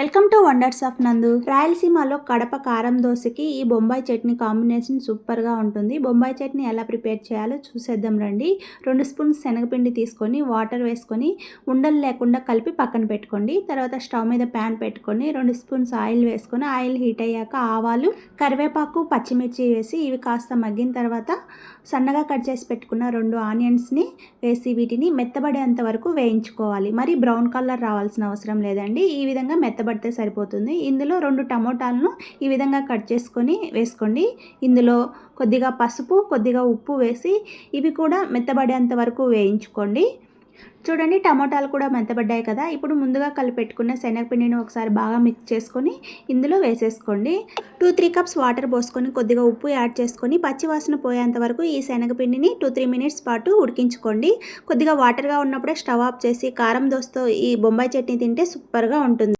Welcome to wonders of నందు. రాయలసీమలో కడప కారం దోశకి ఈ బొంబాయి చట్నీ కాంబినేషన్ సూపర్గా ఉంటుంది. బొంబాయి చట్నీ ఎలా ప్రిపేర్ చేయాలో చూసేద్దాం రండి. రెండు స్పూన్స్ శనగపిండి తీసుకొని వాటర్ వేసుకొని ఉండలు లేకుండా కలిపి పక్కన పెట్టుకోండి. తర్వాత స్టవ్ మీద ప్యాన్ పెట్టుకొని రెండు స్పూన్స్ ఆయిల్ వేసుకొని ఆయిల్ హీట్ అయ్యాక ఆవాలు కరివేపాకు పచ్చిమిర్చి వేసి ఇవి కాస్త మగ్గిన తర్వాత సన్నగా కట్ చేసి పెట్టుకున్న రెండు ఆనియన్స్ని వేసి వీటిని మెత్తబడేంత వరకు వేయించుకోవాలి. మరి బ్రౌన్ కలర్ రావాల్సిన అవసరం లేదండి. ఈ విధంగా పడితే సరిపోతుంది. ఇందులో రెండు టమోటాలను ఈ విధంగా కట్ చేసుకొని వేసుకోండి. ఇందులో కొద్దిగా పసుపు కొద్దిగా ఉప్పు వేసి ఇవి కూడా మెత్తబడేంత వరకు వేయించుకోండి. చూడండి టమోటాలు కూడా మెత్తబడ్డాయి కదా. ఇప్పుడు ముందుగా కలిపెట్టుకున్న శనగపిండిని ఒకసారి బాగా మిక్స్ చేసుకొని ఇందులో వేసేసుకోండి. టూ త్రీ కప్స్ వాటర్ పోసుకొని కొద్దిగా ఉప్పు యాడ్ చేసుకొని పచ్చివాసన పోయేంత వరకు ఈ శనగపిండిని టూ త్రీ మినిట్స్ పాటు ఉడికించుకోండి. కొద్దిగా వాటర్గా ఉన్నప్పుడే స్టవ్ ఆఫ్ చేసి కారం దోస్తో ఈ బొంబాయి చట్నీ తింటే సూపర్గా ఉంటుంది.